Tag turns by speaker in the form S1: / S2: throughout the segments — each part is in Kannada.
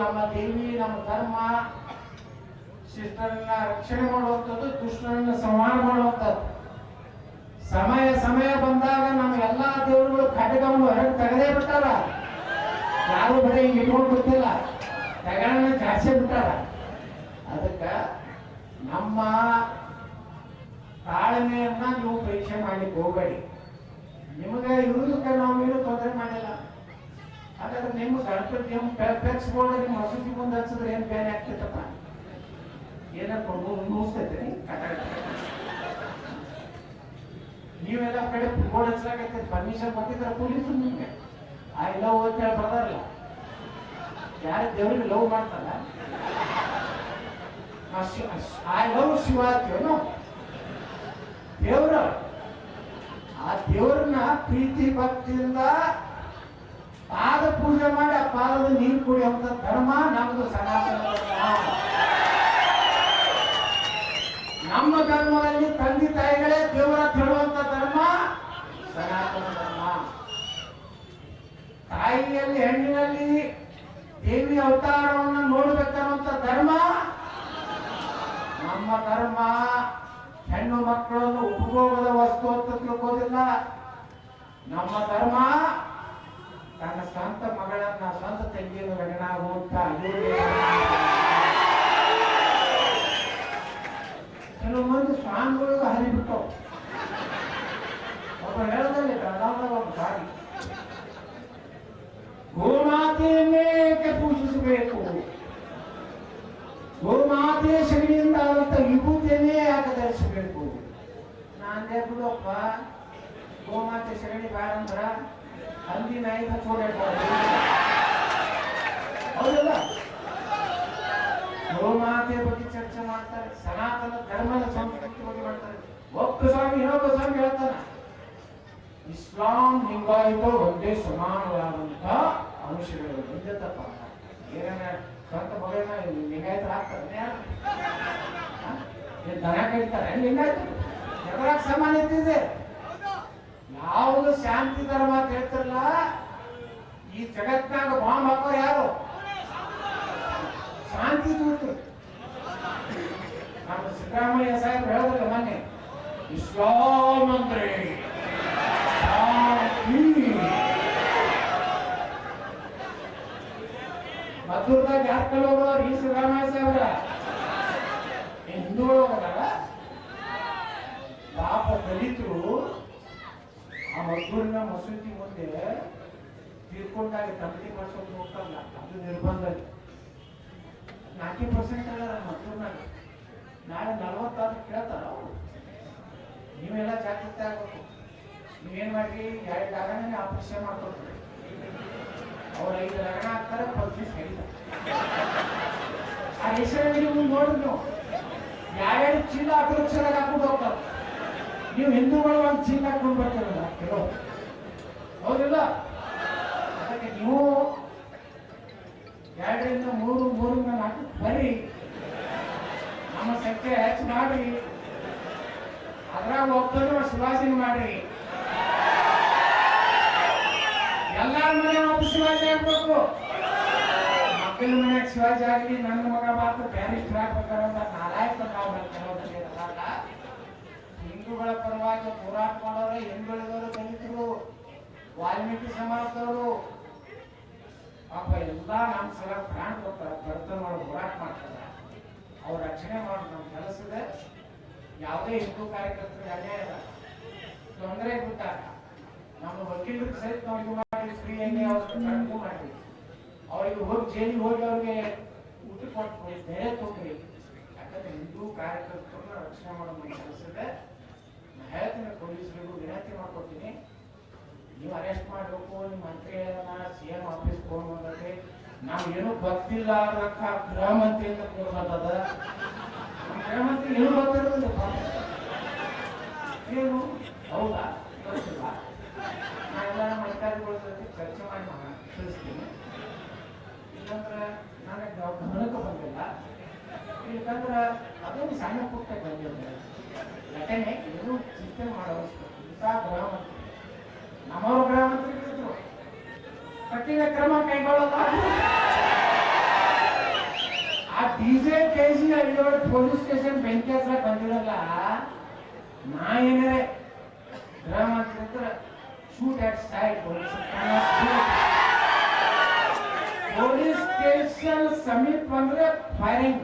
S1: ನಮ್ಮ ದೇವಿ, ನಮ್ಮ ಧರ್ಮ, ಶಿಷ್ಟರನ್ನ ರಕ್ಷಣೆ ಮಾಡುವಂಥದ್ದು ದುಷ್ಟರನ್ನ ಸಂಹಾರ ಮಾಡುವಂಥದ್ದು. ಸಮಯ ಸಮಯ ಬಂದಾಗ ನಮ್ಮ ಎಲ್ಲಾ ದೇವರುಗಳು ಕಟ್ಟಿಕೊಂಡು ಹೊರಗೆ ತೆಗೆದೇ ಬಿಟ್ಟಾರ. ಯಾರು ಬರೀ ಇಟ್ಕೊಂಡು ಗೊತ್ತಿಲ್ಲ ತಗಣ ಜಾಸ್ತಿ ಬಿಟ್ಟಾರ. ಅದಕ್ಕ ನಮ್ಮ ತಾಳ್ಮೆಯನ್ನ ನೀವು ಪರೀಕ್ಷೆ ಮಾಡಿ ಹೋಗಬೇಡಿ. ನಿಮಗೆ ಇರುವುದಕ್ಕೆ ನಾವು ಏನು ತೊಂದರೆ ಮಾಡಿಲ್ಲ ಹಾಗಾದ್ರೆ ನಿಮ್ಮ ಗಣಪತಿ ನಿಮ್ಮ ಪೆಕ್ಸ್ ಬೋರ್ಡ್ ನಿಮ್ಮ ಮಸೂದಿ ಮುಂದೆ ಹಚ್ಚಿದ್ರೆ ಏನು ಬೇರೆ ಆಗ್ತೈತಪ್ಪ? ಏನಪ್ಪ ಮುಗಿಸ್ತೈತೆ ನೀವೆಲ್ಲ ಕಡೆ ಬೋರ್ಡ್ ಹಚ್ಲಾಕೈತೆ. ಪರ್ಮಿಷನ್ ಕೊಟ್ಟಿದ್ರೆ ಪೊಲೀಸರು ನಿಮ್ಗೆ. ಐ ಲವ್ ಅಂತ ಹೇಳಿ ಯಾರು ದೇವ್ರಿಗೆ ಲವ್ ಮಾಡ್ತಾರ? ಐ ಲವ್ ಶಿವ ಅಂತೇನು ದೇವ್ರ. ಆ ದೇವ್ರನ್ನ ಪ್ರೀತಿ ಭಕ್ತಿಯಿಂದ ಪಾದ ಪೂಜೆ ಮಾಡಿ ಆ ಪಾದದ ನೀರು ಕುಡಿಯುವಂತ ಧರ್ಮ ನಮ್ದು ಸನಾತನ ನಮ್ಮ ಧರ್ಮದಲ್ಲಿ ತಂದೆ ತಾಯಿಗಳೇ ದೇವರ ಹೇಳುವಂತ ಧರ್ಮ ಸನಾತನ ಧರ್ಮ. ತಾಯಿಯಲ್ಲಿ, ಹೆಣ್ಣಿನಲ್ಲಿ ದೇವಿ ಅವತಾರವನ್ನು ನೋಡಬೇಕನ್ನುವಂತ ಧರ್ಮ ನಮ್ಮ ಧರ್ಮ. ಹೆಣ್ಣು ಮಕ್ಕಳನ್ನು ಉಪಭೋಗದ ವಸ್ತು ಅಂತ ತಿಳ್ಕೋದಿಲ್ಲ ನಮ್ಮ ಧರ್ಮ ತನ್ನ ಸ್ವಂತ ಮಗಳನ್ನ ಸ್ವಂತ ಗಣನಾಗುವಂತ ಕೆಲವು ಮಂದಿ ಸ್ವಾಮಿಗಳು ಹರಿಬಿಟ್ಟು ಒಬ್ಬ ಹೇಳದಲ್ಲಿ ಬೆಳಗಾವದಾಗ ಒಬ್ಬ ಸಾರಿ ಗೋಮಾತೆಯನ್ನೇಕೆ ಪೂಜಿಸಬೇಕು. ಗೋಮಾತೆ ಶಗಣಿಯಿಂದ ಆದಂತ ವಿಭೂತಿಯನ್ನೇ ಯಾಕೆ ಧರಿಸಬೇಕು? ನಾನೇ ಬಿಡಪ್ಪ ಗೋಮಾತೆ ಶರಣಿ ಬೇಡ ಅಂದ್ರ ಹಂದಿ ನಾಯಿ ಹೌದಲ್ಲ ಗೋಮಾತೆ ಬಗ್ಗೆ ಚರ್ಚೆ ಮಾಡ್ತಾರೆ, ಸನಾತನ ಧರ್ಮದ ಸಂಸ್ಕೃತಿ ಬಗ್ಗೆ ಮಾಡ್ತಾರೆ. ಒಬ್ಬ ಸ್ವಾಮಿ ಇನ್ನೊಬ್ಬ ಸ್ವಾಮಿ ಹೇಳ್ತಾನೆ. ಇಸ್ಲಾಂ ಲಿಂಗಾಯತ ಒಂದೇ ಸಮಾನವಾದಂತ ಅಂಶಗಳು. ಒಂದೇ ತಪ್ಪ ಏನೇನ ಸ್ವಂತ ಮಗಳನ್ನ ಲಿಂಗಾಯತ ಆಗ್ತಾರೆ ದನ ಕಡಿತಾರೆ ಲಿಂಗಾಯತ ಜಗಳಕ್ಕೆ ಸಮಾನತೆ ಇದೆ ಯಾವುದು ಶಾಂತಿ ಧರ್ಮ ಅಂತ ಹೇಳ್ತಾರಲ್ಲ, ಈ ಜಗತ್ನಾಗ ಬಾಂಬ್ ಹಾಕೋ ಯಾರು? ಶಾಂತಿ ನಮ್ಮ ಸಿದ್ದರಾಮಯ್ಯ ಸಾಹೇಬ್ ಹೇಳಿದ್ರೆ ಮೊನ್ನೆ ಇಸ್ಲಾಂ ಅಂದ್ರೆ ಮದ್ದೂರ್ದಾಗ ಯಾರು ಕಲೋರು ಈ ಸಿದ್ದರಾಮಯ್ಯ ಸಾಹೇಬ್ರ? ಹಿಂದೂಗಳು ಹೋಗಲ್ಲ ಪಾಪ ದಲಿತರು ಆ ಮದ್ದೂರಿನ ಮಸೂದಿ ಮುಂದೆ ತೀರ್ಕೊಂಡಾಗ ತಂಬಳಿ ಮಾಡ್ಸೋದು ಹೋಗ್ತಾರಲ್ಲ, ಅದು ನಿರ್ಬಂಧ ನಾಲ್ಕು ಪರ್ಸೆಂಟ್ ಅಲ್ಲ ಮದ್ದೂರ್ನಾಗ. ನಾಳೆ ನಲವತ್ತಾರು ಕೇಳ್ತಾರ ಅವರು. ನೀವೆಲ್ಲ ಜಾಗೃತಿ ಆಗ್ಬೇಕು. ನೀವೇನ್ ಮಾಡ್ರಿ? ಎರಡು ಜಾಗನೇ ಆಪರೇಷನ್ ಮಾಡ್ಕೊಡ್ತೀರಿ. ಅವ್ರು ಐದು ಲಗಣ ಆಗ್ತಾರೆ ಪರ್ಚೇಸ್ ಹೇಳಿದ ಆ ಹೆಸರಲ್ಲಿ ನೀವು ನೋಡಿದ್ರು ನೀವು. ಯಾರ್ಯಾರು ಚೀಲ ಅಪರಕ್ಷರ ಹಾಕೊಂಡು ಹೋಗ್ತಾರೆ. ನೀವು ಹಿಂದೂಗಳು ಒಂದು ಚೀಲ ಹಾಕೊಂಡು ಬರ್ತೀರಲ್ಲ, ಕೆಲವು. ಹೌದಿಲ್ಲ ಅದಕ್ಕೆ ನೀವು ಎರಡರಿಂದ ಮೂರು ಮೂರಿಂದ ನಾಲ್ಕು ಬರ್ರಿ ನಮ್ಮ ಸಂಖ್ಯೆ ಹೆಚ್ಚು ಮಾಡ್ರಿ ಅದ್ರಾಗ ಒಬ್ಬರು ಮಾಡಿ ಎಲ್ಲಾರ ಮನೆ ಒಬ್ಬ ಶಿವಾಜಿ ಆಗ್ಬೇಕು. ಮಕ್ಕಳ ಮನೆಯಾಗ ಶಿವಾಜಿ ಆಗಲಿ, ನನ್ನ ಮಗ ಮಾತ್ರ ಬ್ಯಾರಿಸ್ಟರ್ ಆಗ್ಬೇಕಂತ ನಾಲಾಯಕ ಹಿಂದೂಗಳ ಪರವಾಗಿ ಹೋರಾಟ ಮಾಡೋರು, ಹಿಂದುಳಿದವರು ದಲಿತರು, ವಾಲ್ಮೀಕಿ ಸಮಾಜದವರು. ಪಾಪ ಎಲ್ಲ ನಮ್ಮ ಸಲ ಪ್ರಾಣ ಕೊಡ್ತಾರೆ ಬಡತನ ಹೋರಾಟ ಮಾಡ್ತಾರೆ. ಅವ್ರ ರಕ್ಷಣೆ ಮಾಡೋದು ನಮ್ಮ ಕೆಲಸ ಇದೆ ಯಾವುದೇ ಹಿಂದೂ ಕಾರ್ಯಕರ್ತರಿಗೆ ಅದೇ ಇಲ್ಲ ತೊಂದರೆ ಕೊಟ್ಟಾಗ ನಮ್ಮ ವಕೀಲರು ಸಹಿತ ನಾವು ಫ್ರೀ ಎಣ್ಣೆ ಅವ್ರಿಗೆ ಕಡಿಮೆ ಮಾಡಿದ್ವಿ ಅವರಿಗೆ ಹೋಗಿ ಜೈಲಿಗೆ ಹೋಗಿ ಅವ್ರಿಗೆ ಊಟ ಕೊಟ್ಟು ಬೇರೆ ತೊಗೊಳ್ರಿ ಯಾಕಂದ್ರೆ ಹಿಂದೂ ಕಾರ್ಯಕರ್ತರನ್ನ ರಕ್ಷಣೆ ಮಾಡೋ ನಮ್ಮ ಕೆಲಸ ಇದೆ. ನಾ ಹೇಳ್ತೀನಿ, ಪೊಲೀಸರಿಗೂ ವಿನಂತಿ ಮಾಡ್ಕೊತೀನಿ ನೀವು ಅರೆಸ್ಟ್ ಮಾಡಬೇಕು, ನಿಮ್ಮ ಮಂತ್ರಿ ಸಿ ಎಂ ಆಫೀಸ್ ಫೋನ್ ಬಂದೈತಿ ನಾವು ಏನೂ ಗೊತ್ತಿಲ್ಲ ಅನ್ನಕ್ಕ ಗೃಹ ಮಂತ್ರಿಯಿಂದ ಫೋನ್ ಬಂದದ ಗೃಹ ಮಂತ್ರಿ ಏನು ಗೊತ್ತಿರೋದಿಲ್ಲ. ಅವಶ್ಯಕತೆ ಇಂಥ ಗೃಹ ಮಂತ್ರಿ ನಮ್ಮವರು ಗೃಹ ಮಂತ್ರಿಗಳಿದ್ರು ಕಠಿಣ ಕ್ರಮ ಕೈಗೊಳ್ಳಲ್ಲ ಡಿಜೆ ಕೆಜಿ ಐದೋಡ್ ಪೊಲೀಸ್ ಸ್ಟೇಷನ್ ಬೆಂಕಿ ಹಚ್ಚಕ್ ಬಂದಿರಲ್ಲ ನಾ ಏನಾರೆ ಗೃಹ ಮಂತ್ರಿ ಹತ್ರ shoot at sight police station ಸಮೀಪ ಬಂದ್ರೆ ಫೈರಿಂಗ್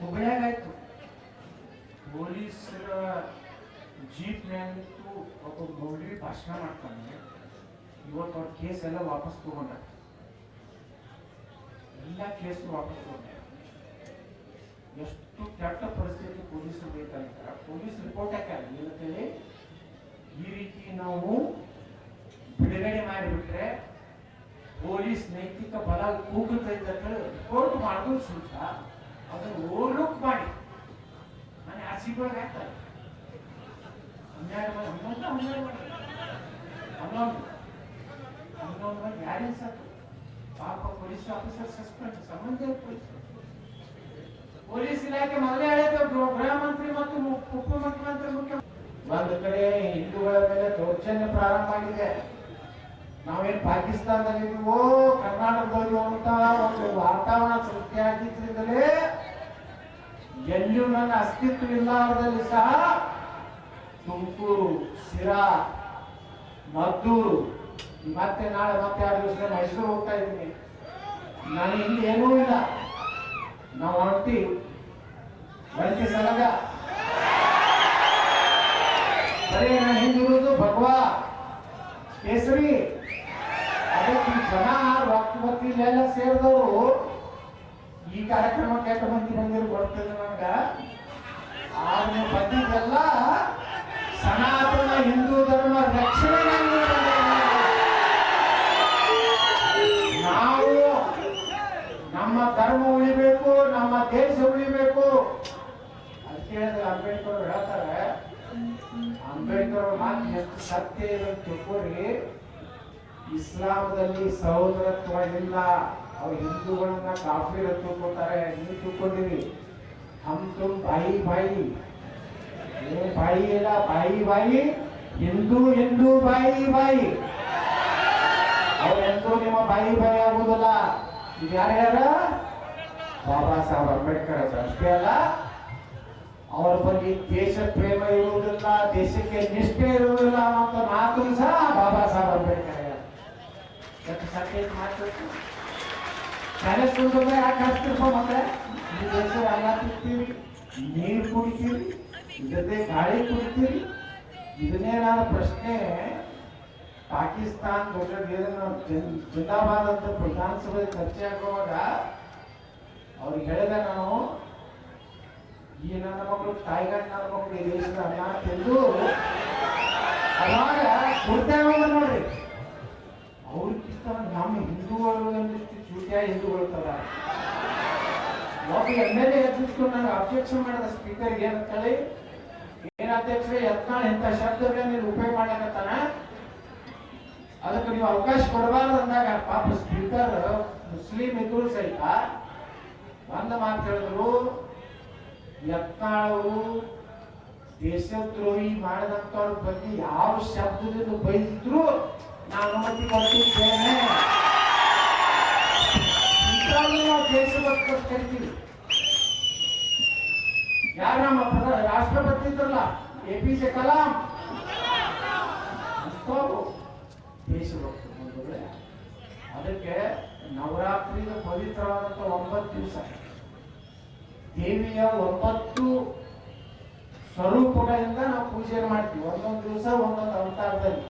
S1: ಹುಬ್ಳ್ಯಾಗಾಯ್ತು ಪೊಲೀಸರ ಜೀಪ್ ಮ್ಯಾಲಿತ್ತು ಒಬ್ಬ ಮೌಲ್ಯ ಭಾಷಣ ಮಾಡ್ತಾನೆ. ಇವತ್ತು ಅವ್ರ ಕೇಸ್ ಎಲ್ಲ ವಾಪಸ್ ತಗೊಂಡ. ಎಲ್ಲ ಕೇಸ್ ವಾಪಸ್ ತಗೊಂಡ. ಎಷ್ಟು ಕೆಟ್ಟ ಪರಿಸ್ಥಿತಿ ಪೊಲೀಸರು ಬೇಕಂತ ಪೊಲೀಸ್ ರಿಪೋರ್ಟ್ ಹಾಕ್ಯಾರ? ಏನಂತೇಳಿ ಈ ರೀತಿ ನಾವು ಬಿಡುಗಡೆ ಮಾಡಿಬಿಟ್ರೆ ಪೊಲೀಸ್ ನೈತಿಕ ಬಲ ಕೂಗುತ್ತೈತೆ ಅಂತ ರಿಪೋರ್ಟ್ ಮಾಡೋದು ಸುತ್ತ ಅದನ್ನು ಓವರ್ಲುಕ್ ಮಾಡಿ. ನಾನು ಆರ್ಸಿಗಳಿಗೆ ಹಾಕ್ತಾರೆ? ಯಾರಿಲ್ಲ ಸಾಕು ಪಾಪ ಪೊಲೀಸ್ ಆಫೀಸರ್ ಸಸ್ಪೆಂಡ್ ಸಂಬಂಧ ಪೊಲೀಸ್ ಪೊಲೀಸ್ ಇಲಾಖೆ ಮೊದಲೇ ಹೇಳಿದ್ರು ಗೃಹ ಮತ್ತು ಉಪಮುಖ್ಯಮಂತ್ರಿ ಮುಖ್ಯ ಒಂದು ಕಡೆ ಹಿಂದೂಗಳ ಮೇಲೆ ದೌರ್ಜನ್ಯ ಪ್ರಾರಂಭ ಆಗಿದೆ. ನಾವೇನ್ ಪಾಕಿಸ್ತಾನದಲ್ಲಿದ್ದೀವೋ ಕರ್ನಾಟಕದಲ್ಲಿ ಅಂತ ಒಂದು ವಾತಾವರಣ ಸೃಷ್ಟಿಯಾಗಿದ್ರಿಂದಲೇ ಎಲ್ಲಿಯೂ ನನ್ನ ಅಸ್ತಿತ್ವವಿಲ್ಲದಲ್ಲಿ ಸಹ ತುಮಕೂರು, ಶಿರಾ, ಮದ್ದೂರು. ಮತ್ತೆ ನಾಳೆ ಮತ್ತೆ ಎರಡು ದಿವಸ ಮೈಸೂರು ಹೋಗ್ತಾ ಇದ್ದೀನಿ. ನಾನು ಇಲ್ಲಿ ಏನೂ ಇಲ್ಲ. ನಾವು ಹೊರಟಿ. ಬಂತಿ ಸಲಗ ಬರೀ, ನಾನು ಹಿಂದಿರುವುದು ಭಗವಾ. ಕೇಸರಿ. ಅದಕ್ಕೆ ಜನ ಬತ್ತಿ ಇಲ್ಲೆಲ್ಲ ಸೇರಿದವರು. ಈ ಕಾರ್ಯಕ್ರಮ ಕೆಟ್ಟ ಮಂದಿ ಬಂದಿರು, ಬರ್ತದೆ ನನಗ. ಆದ್ರೆ ಬಂದಿದ್ದೆಲ್ಲ ಸತ್ಯ ಇರೋದು ತಿಳ್ಕೊಳ್ಳಿ ಇಸ್ಲಾಮದಲ್ಲಿ ಸಹೋದರತ್ವ ಇಲ್ಲ. ಅವ್ರು ಹಿಂದೂಗಳನ್ನ ಕಾಫಿರ ತಿಳ್ಕೊತಾರೆ ನೀವು ತಿಳ್ಕೊಂಡಿರಿ ಹಮ್ ತುಮ್ ಬಾಯಿ ಬಾಯಿ. ಏ ಬಾಯಿ ಇಲ್ಲ ಬಾಯಿ ಬಾಯಿ. ಹಿಂದೂ ಹಿಂದೂ ಬಾಯಿ ಬಾಯಿ. ಅವ್ರು ನಿಮ್ಮ ಬಾಯಿ ಬಾಯಿ ಆಗುವುದಿಲ್ಲ. ಇದು ಯಾರ್ಯಾರ ಬಾಬಾ ಸಾಹೇಬ್ ಅಂಬೇಡ್ಕರ್ ಅಷ್ಟೇ ಅಲ್ಲ. ಅವರ ಬಗ್ಗೆ ದೇಶ ಪ್ರೇಮ ಇರುವುದಿಲ್ಲ, ದೇಶಕ್ಕೆ ನಿಷ್ಠೆ ಇರುವುದಿಲ್ಲ ಅಂತ ಮಾತು ಸಹ ಬಾಬಾ ಸಾಹೇಬ್ ಅಂಬೇಡ್ಕರ್ ಕನಸು ಕುಂದ್ರೆ ಯಾಕೆ ಹಚ್ತಿರ್ಪ ಮತ್ತೆ ಈ ದೇಶ ಅನ್ನ ತಿಂತೀರಿ, ನೀರು ಕುಡಿತೀರಿ ಜೊತೆ ಗಾಳಿ ಕುಡಿತೀರಿ. ಇದನ್ನೇ ನಾನು ಪ್ರಶ್ನೆ ಪಾಕಿಸ್ತಾನ ದೊಡ್ಡ ಜಿಂದಾಬಾದ್ ಅಂತ ವಿಧಾನಸಭೆ ಚರ್ಚೆ ಆಗುವಾಗ ಅವ್ರಿಗೆ ಹೇಳಿದೆ ನಾನು ಈ ನನ್ನ ಮಕ್ಕಳು ಈ ದೇಶದ ಅನ್ನ ತಿಂದು ನೋಡ್ರಿ. ಅವ್ರಿಗಿಂತ ನಮ್ಮ ಹಿಂದೂಗಳು ಅನ್ನಿಸ್ತು ಚೂಟಿಯ ಹಿಂದೂಗಳು ತರ ಒಬ್ಬ ಎಂ ಎಲ್ ಎ ಎದ್ದಿಸ್ಕೊಂಡು ನನಗೆ ಅಬ್ಜೆಕ್ಷನ್ ಮಾಡಿದ ಸ್ಪೀಕರ್ಗೆ ಏನಂತೇಳಿ ಏನ್ ಅಧ್ಯಕ್ಷ ಯತ್ನಾಳ್ ಇಂಥ ಶಬ್ದಗಳನ್ನ ನೀವು ಉಪಯೋಗ ಮಾಡ್ಲಕತ್ತಾನ? ಅದಕ್ಕೆ ನೀವು ಅವಕಾಶ ಕೊಡಬಾರ್ದು ಅಂದಾಗ ಪಾಪ ಸ್ಪೀಕರ್ ಮುಸ್ಲಿಂ ಇದ್ರು ಸಹಿತ ಒಂದು ಮಾತು ಹೇಳಿದ್ರು. ಯತ್ನಾಳವರು ದೇಶದ್ರೋಹಿ ಮಾಡಿದಂತವ್ರ ಬಗ್ಗೆ ಯಾವ ಶಬ್ದದಿಂದ ಬೈದಿದ್ರು ನಾನು ಅನುಮತಿ ನಾವು ದೇಶಭಕ್ತ ಕರಿತೀವಿ. ಯಾರು ನಮ್ಮ ರಾಷ್ಟ್ರಪತಿ ಇದ್ರಲ್ಲ, ಎ ಪಿ ಜೆ ಕಲಾಂ? ಅಂಥವ್ರು ದೇಶಭಕ್ತ ಬಂಧುಗಳೇ. ಅದಕ್ಕೆ ನವರಾತ್ರಿಯ ಪವಿತ್ರವಾದಂಥ ಒಂಬತ್ತು ದಿವಸ. ದೇವಿಯ ಒಂಬತ್ತು ಸ್ವರೂಪಗಳಿಂದ ನಾವು ಪೂಜೆ ಮಾಡ್ತೀವಿ. ಒಂದೊಂದು ದಿವಸ ಒಂದೊಂದು ಅವತಾರದಲ್ಲಿ.